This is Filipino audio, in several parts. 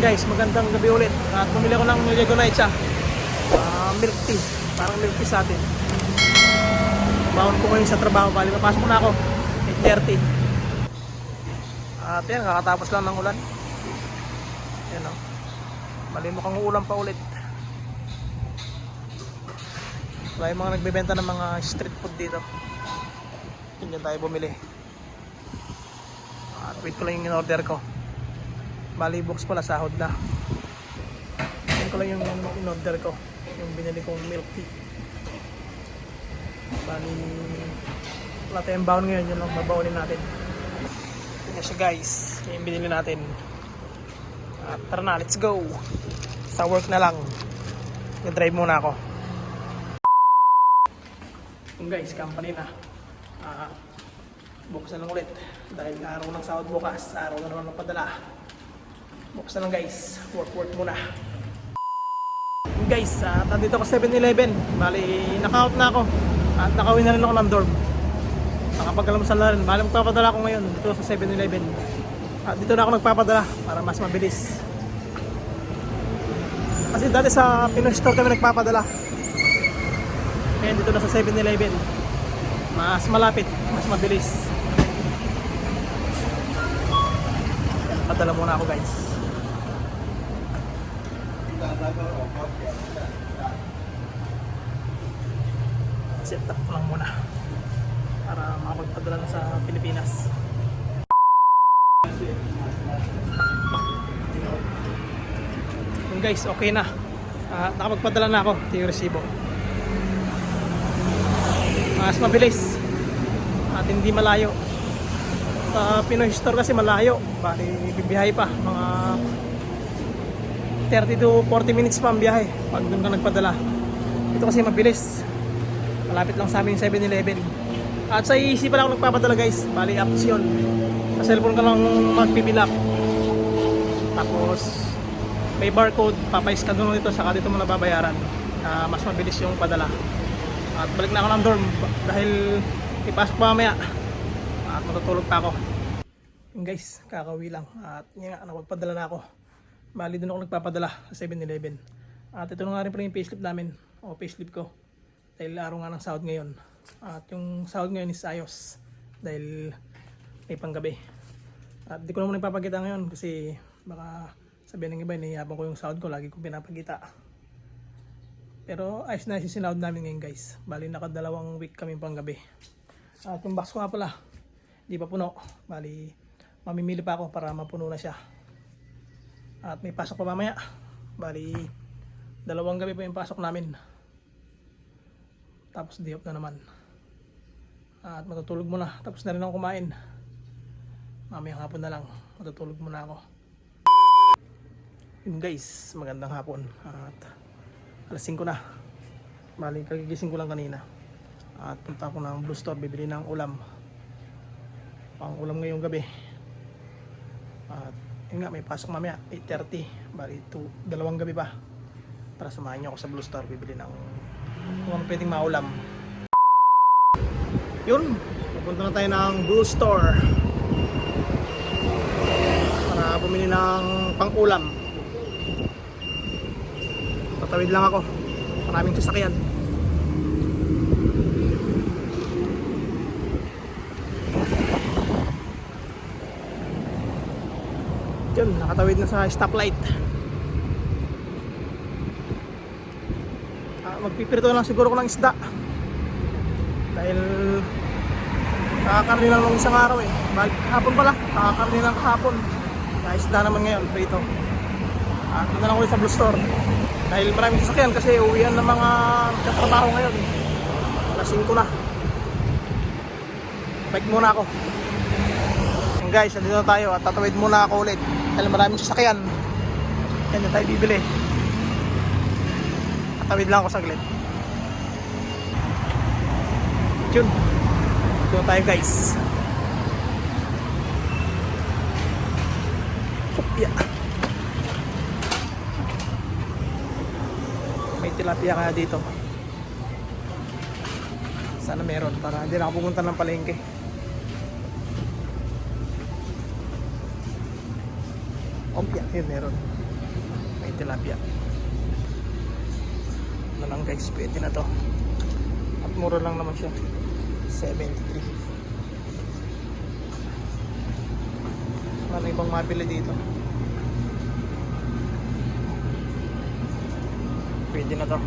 guys, magandang gabi ulit. At bumili ako ng Lego Night siya. Ah, milk tea. Parang milk tea sa atin. Baon ko ngayon sa trabaho. Bali, papasok na ako. 8.30. At yan, kakatapos lang ng ulan. Yan o. Bali, mukhang pa ulit. Wala yung mga nagbebenta ng mga street food dito. Yan tayo bumili. At wait ko lang yung in-order ko. Bali box pala sahod na. Yan ko lang yung in-order ko. Yung binili kong milk tea. Bali wala tayong baon ngayon. Yun lang babaunin natin. Yan siya guys. Yung binili natin. At tara na, let's go. Sa work na lang. Nag-drive muna ako. Yung guys, company na. Ah, bukas na lang ulit. Dahil araw ng sahod bukas, araw na naman ng padala. Bukas na lang guys, work work muna. Guys, uh, nandito ako sa 7-Eleven. Bali, naka-out na ako. At nakawin na rin ako ng dorm. Nakapagkalamasal na rin. Bali, magpapadala ako ngayon dito sa 7-Eleven. At dito na ako nagpapadala para mas mabilis. Kasi dati sa Pinoy Store kami nagpapadala. Ngayon dito na sa 7-Eleven. Mas malapit, mas mabilis. Padala muna ako guys. Set up ko lang muna. Para makapagpadala na sa Pilipinas. Yung guys, okay na. Ah, nakapagpadala na ako. Ito yung resibo. Mas mabilis. At hindi malayo. Sa Pinoy Store kasi malayo. Bali, bibiyahe pa. Mga 30 to 40 minutes pa ang biyahe pag doon ka nagpadala. Ito kasi mabilis. Malapit lang sa amin yung 7-Eleven. At sa easy pa lang ako nagpapadala guys. Bali, apps yun. Sa cellphone ka lang magpibilak. Tapos, may barcode. Papais-scan doon dito. Saka dito mo nababayaran. Ah, mas mabilis yung padala. At balik na ako ng dorm dahil ipasok pa mamaya. At matutulog pa ako. Guys, kakawi lang. At yun nga, nakapagpadala na ako. Bali doon ako nagpapadala sa 7-Eleven. At ito na nga rin pala yung payslip namin. O payslip ko. Dahil araw nga ng sahod ngayon. At yung sahod ngayon is ayos. Dahil may panggabi. At di ko naman ipapakita ngayon kasi baka sabihin ng iba, nahihapon ko yung sahod ko. Lagi kong pinapakita. Pero ayos na yung sinahod namin ngayon guys. Bali nakadalawang week kami panggabi. At yung box ko nga pala, di pa puno. Bali, mamimili pa ako para mapuno na siya. At may pasok pa mamaya. Bali, dalawang gabi pa yung pasok namin. Tapos day off na naman. At matutulog muna. Tapos na rin ako kumain. Mamayang hapon na lang. Matutulog muna ako. Yun guys, magandang hapon. At alas 5 na. Bali, kagigising ko lang kanina. At punta ako ng Blue Store, bibili ng ulam. Pang ulam ngayong gabi. At yun nga, may pasok mamaya, 8.30. Bali, two, dalawang gabi pa. Para samahan niyo ako sa Blue Store, bibili ng kung ano pwedeng maulam. Yun, pupunta na tayo ng Blue Store. Para bumili ng pang-ulam. Tatawid lang ako. Maraming sasakyan. Yun, nakatawid na sa stoplight. Ah, magpipirito lang siguro ko ng isda. Dahil kakakarni lang ng isang araw eh. Balik hapon pala, kakakarni lang kahapon. Kaya isda naman ngayon, prito. Ah, doon na lang ulit sa Blue Store. Dahil maraming sasakyan kasi uwian ng mga katrabaho ngayon. Alas 5 na. Bike muna ako. Guys, nandito na tayo at tatawid muna ako ulit. Dahil maraming sasakyan. Yan na tayo bibili. Tatawid lang ako saglit. Yun. Dito na tayo guys. Yeah. May tilapia kaya dito. Sana meron para hindi na ako pumunta ng palengke. Yeah, yun meron. tilapia. Ano lang guys, pwede na to. At mura lang naman siya. 73. Ano ibang mabili dito? Pwede na to.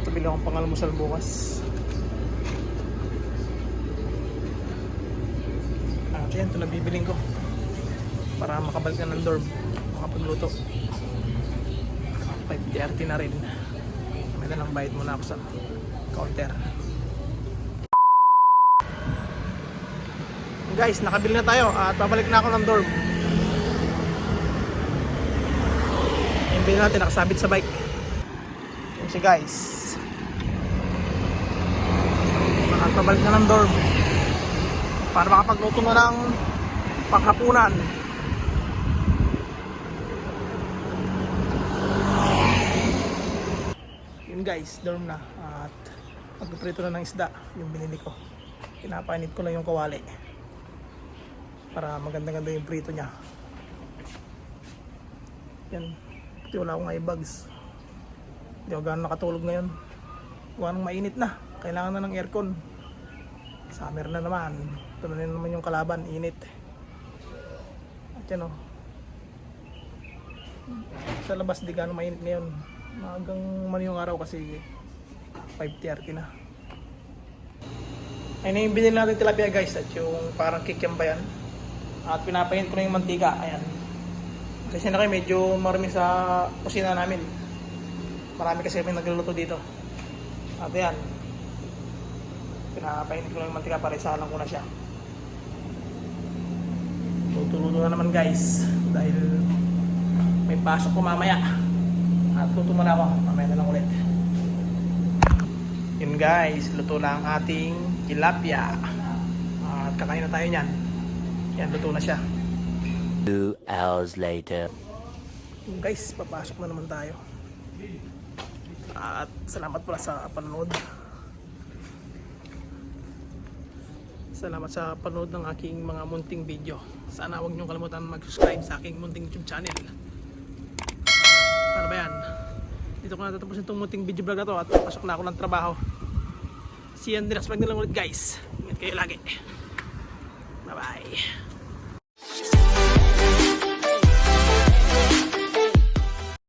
Ito bili akong pangalmusal bukas. Yan, ito na bibiling ko. Para makabalik na ng dorm. Makapagluto. 5.30 na rin. May dalang bayad muna ako sa counter. Guys, nakabili na tayo at babalik na ako ng dorm. Yung bili natin nakasabit sa bike. Yan si guys. Nakabalik na ng dorm. Para makapagluto na ng panghapunan. Yun guys, dorm na. At magpiprito na ng isda yung binili ko. Pinapainit ko lang yung kawali. Para maganda-ganda yung prito niya. Yan. Pati wala akong eye bags. Hindi ako gano'n nakatulog ngayon. Gawa nang mainit na. Kailangan na ng aircon. Summer na naman. Ito naman yung kalaban. Init. At yan o. Sa labas di gano'n mainit ngayon. Magang man yung araw kasi 5.30 na. Ayun na yung binili natin tilapia guys at yung parang kikiam ba yan. At pinapahin ko na yung mantika. Ayan. Kasi na kayo medyo marami sa kusina namin. Marami kasi kami nagluluto dito. At ayan. Pinapahin ko na yung mantika para isalang ko na siya. Tutuluto na naman guys. Dahil may pasok ko mamaya. At luto muna ako. Mamaya na lang ulit. Yun guys, luto na ang ating tilapia. At kakain na tayo niyan. Yan, luto na siya. Two hours later. Yun guys, papasok na naman tayo. At salamat pala sa panonood. Salamat sa panonood ng aking mga munting video. Sana huwag niyong kalimutan mag-subscribe sa aking munting YouTube channel. Paano ba yan? Dito ko na tatapusin itong munting video vlog na to at pasok na ako ng trabaho. See you on the next vlog na ulit guys. Ingat kayo lagi. Bye bye.